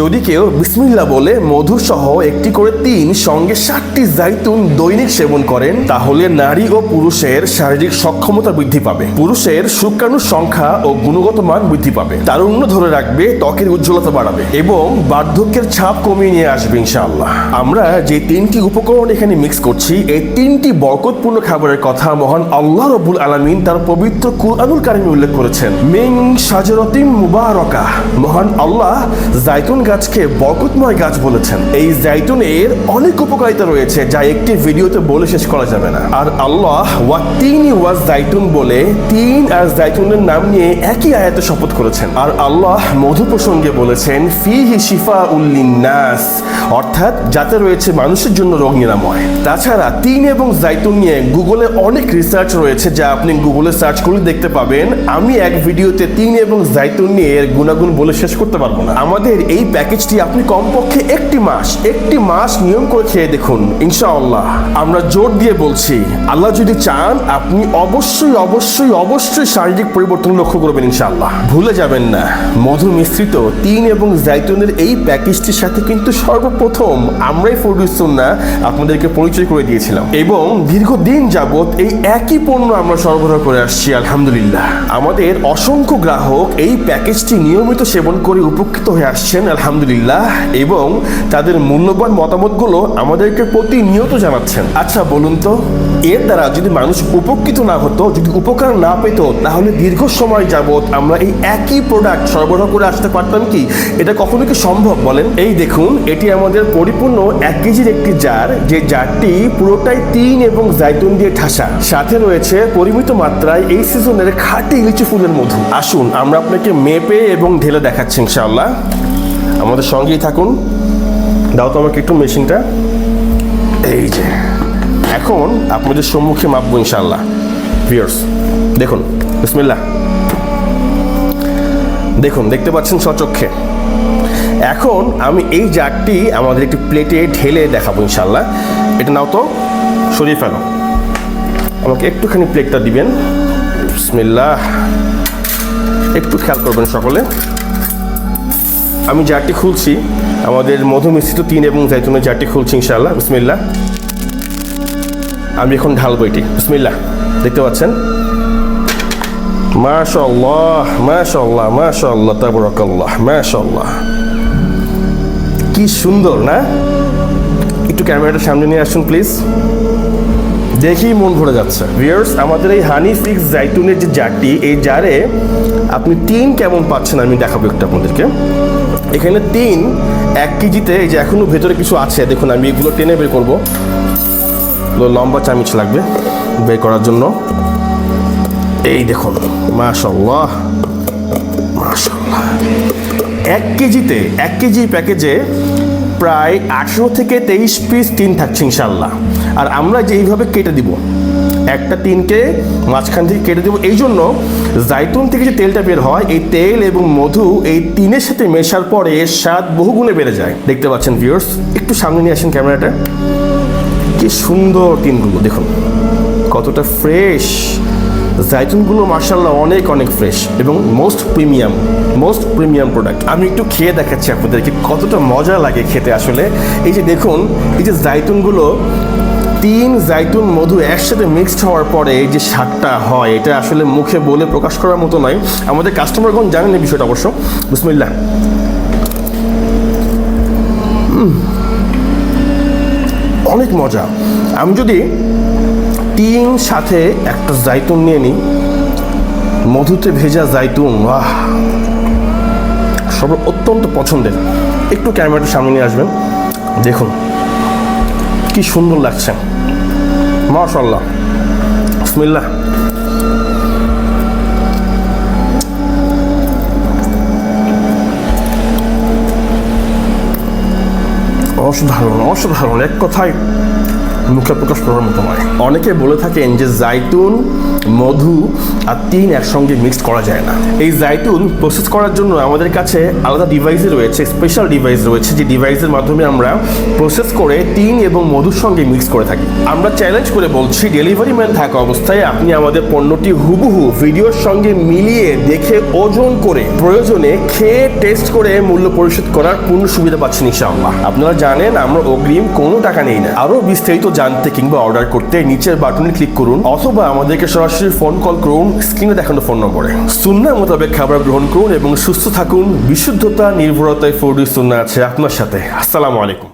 যদি কেউ বিসমিল্লা বলে মধু সহ একটি করে তিন, সঙ্গে ষাটটি জাইতুন দৈনিক সেবন করেন, তাহলে নারী ও পুরুষের শারীরিক সক্ষমতা বৃদ্ধি পাবে। পুরুষের শুক্রাণুর সংখ্যা ও গুণগত মান বৃদ্ধি পাবে। তারুণ্য ধরে রাখবে, ত্বকের উজ্জ্বলতা বাড়াবে এবং বার্ধক্যের ছাপ কমিয়ে নিয়ে আসবে ইনশাআল্লাহ। আমরা যে তিনটি উপকরণ এখানে মিক্স করছি, এই তিনটি বরকতপূর্ণ খাবারের কথা মহান আল্লাহ রবুল আলমিন তার পবিত্র কুরআনুল কারিমে উল্লেখ করেছেন। মিং সাজরতিম মুবারকা মহান আল্লাহ জাইতুন গাছকে বরকতময় গাছ বলেছেন। এই জাইতুনের অনেক উপকারিতা রয়েছে, যা একটি ভিডিওতে বলে শেষ করা যাবে না। আর আল্লাহ ওয়া তিন ওয়াজ জাইতুন বলে তিন আর জাইতুনের নাম নিয়ে একই আয়াতে শপথ করেছেন। আর আল্লাহ মধু প্রসঙ্গে বলেছেন, ফিহি শিফা উল্লিনাস অর্থাৎ যাতে রয়েছে মানুষের জন্য রোগ নিরাময় তাছাড়া তিন এবং জাইতুন নিয়ে গুগলে অনেক রিসার্চ রয়েছে, যা আপনি গুগলে সার্চ করলে দেখতে পাবেন। আমি এক ভিডিওতে তিন এবং জাইতুন নিয়ে এর গুণাগুণ বলে শেষ করতে পারব না। আমাদের এই প্যাকেজটি আপনি কমপক্ষে একটি মাস একটি মাস নিয়ম করে খেয়ে দেখুন, ইনশাআল্লাহ। আমরা জোর দিয়ে বলছি, আল্লাহ যদি চান, আপনি অবশ্যই অবশ্যই অবশ্যই শারীরিক পরিবর্তন লক্ষ্য করবেন, ইনশাআল্লাহ। ভুলে যাবেন না, মধু মিশ্রিত তিন এবং জাইতুনের এই প্যাকেজটির সাথে কিন্তু সর্বপ্রথম আমরাই না, আপনাদেরকে পরিচয় করে দিয়েছিলাম। এবং দীর্ঘদিন যাবৎ এই একই পণ্য আমরা সরবরাহ করে আসছি, আলহামদুলিল্লাহ। আমাদের অসংখ্য গ্রাহক এই প্যাকেজটি নিয়মিত সেবন করে উপকৃত হয়ে আসছেন আলহামদুলিল্লাহ, এবং তাদের মূল্যবান মতামতগুলো আমাদেরকে প্রতিনিয়ত জানাচ্ছেন। আচ্ছা বলুন তো, এর দ্বারা যদি মানুষ উপকৃত না হতো, যদি উপকার না পেত, তাহলে দীর্ঘ সময় যাবৎ আমরা এই একই প্রোডাক্ট সরবরাহ করে আসতে পারতাম কি? এটা কখনো কি সম্ভব বলেন? এই দেখুন, এটি আমাদের পরিপূর্ণ এক কেজির একটি জার, যে জারটি পুরোটাই তিন এবং জাইতুন দিয়ে ঠাসা। সাথে রয়েছে পরিমিত মাত্রায় এই সিজনের খাঁটি লিচু ফুলের মধু। আসুন, আমরা আপনাকে মেপে এবং ঢেলে দেখাচ্ছি, ইনশাআল্লাহ। আমাদের সঙ্গেই থাকুন। দাও তো আমাকে একটু মেশিনটা। এই যে। এখন আপনাদের সম্মুখে মাপবো ইনশাল্লাহ ভিউয়ার্স দেখুন, বিসমিল্লাহ। দেখুন, দেখতে পাচ্ছেন সচক্ষে এখন আমি এই জারটি আমাদের একটি প্লেটে ঢেলে দেখাবো ইনশাল্লাহ এটা নাও তো, সরিয়ে ফেলো। আমাকে একটুখানি প্লেটটা দিবেন। বিসমিল্লাহ। একটু খেয়াল করবেন সকলে। আমি জারটি খুলছি। আমাদের মধু মিশ্রিত তিন এবং জাইতুনের জারটি খুলছি ইনশাল্লাহ বিসমিল্লাহ। আমি এখন ঢালবো এটি। বিসমিল্লাহ। দেখতে পাচ্ছেন? মাশাল্লাহ মাশাল্লাহ মাশাল্লাহ তাবরাকাল্লাহ মাশাল্লাহ কি সুন্দর, না? একটু ক্যামেরাটা সামনে নিয়ে আসুন, প্লিজ। দেখেই মন ভরে যাচ্ছে। ভিউয়ার্স, আমাদের এই হানি ফিক্স জাইতুনের যে জারটি, এই জারে আপনি তিন কেমন পাচ্ছেন আমি দেখাবো একটু আপনাদেরকে। এখানে তিন, এক কেজিতে এই যে এখনও ভেতরে কিছু আছে, দেখুন আমি এগুলো টেনে বের করব। লম্বা চামিচ লাগবে বের করার জন্য। এই দেখুন মাশাল্লাহ মাশাল্লাহ এক কেজিতে, এক কেজি প্যাকেজে প্রায় আঠেরো থেকে তেইশ পিস টিন থাকছে ইনশাল্লাহ আর আমরা যে এইভাবে কেটে দিব একটা টিনকে মাঝখান থেকে কেটে দেবো। এই জন্য জাইতুন থেকে যে তেলটা বের হয়, এই তেল এবং মধু এই টিনের সাথে মেশার পরে স্বাদ বহুগুণে বেড়ে যায়। দেখতে পাচ্ছেন ভিউয়ার্স একটু সামনে নিয়ে আসেন ক্যামেরাটা। কি সুন্দর টিনগুলো দেখুন। কতটা ফ্রেশ জাইতুনগুলো মার্শাল্লাহ অনেক অনেক ফ্রেশ এবং most premium most premium product আমি একটু খেয়ে দেখাচ্ছি আপনাদেরকে, কতটা মজা লাগে খেতে আসলে। এই যে দেখুন, এই যে জাইতুনগুলো তিন জাইতুন মধু একসাথে মিক্সড হওয়ার পরে যে স্বাদটা হয়, এটা আসলে মুখে বলে প্রকাশ করার মতো নয়। আমাদের কাস্টমারগণ জানেন এই বিষয়টা অবশ্য। বিসমিল্লাহ। অনেক মজা। আমি যদি তিন সাথে একটা জাইতুন নিয়ে নিই, মধুতে ভেজা জাইতুন বাহ সব অত্যন্ত পছন্দের। একটু ক্যামেরাটা সামনে নিয়ে আসবেন। দেখুন। কি সুন্দর লাগছে। মাশাল্লাহ বিসমিল্লাহ। অসাধারণ অসাধারণ। এক কথায় মুখে প্রকাশ করার মতো নয়। অনেকে বলে থাকেন যে জাইতুন মধু আর তিন একসঙ্গে মিক্সড করা যায় না। এই জাইতুন প্রসেস করার জন্য আমাদের কাছে আলাদা ডিভাইসে রয়েছে স্পেশাল ডিভাইস রয়েছে, যে ডিভাইসের মাধ্যমে আমরা প্রসেস করে তিন এবং মধুর সঙ্গে মিক্স করে থাকি। আমরা চ্যালেঞ্জ করে বলছি ডেলিভারি ম্যান থাকা অবস্থায় আপনি আমাদের পণ্যটি হুবহু ভিডিওর সঙ্গে মিলিয়ে দেখে ওজন করে প্রয়োজনে খেয়ে টেস্ট করে মূল্য পরিশোধ করার পূর্ণ সুবিধা পাচ্ছেন ইনশাআল্লাহ। আপনারা জানেন, আমরা অগ্রিম কোনো টাকা নেই না। আরও বিস্তারিত জানতে কিংবা অর্ডার করতে নিচের বাটনে ক্লিক করুন, অথবা আমাদেরকে সরাসরি ফোন কল করুন স্ক্রিনে দেখানো ফোন নম্বরে সুন্না মোতাবেক খাবার গ্রহণ করুন এবং সুস্থ থাকুন, বিশুদ্ধতা, নির্ভরতায় ফোর ডি সুন্না আছে আপনার সাথে। আসসালামু আলাইকুম।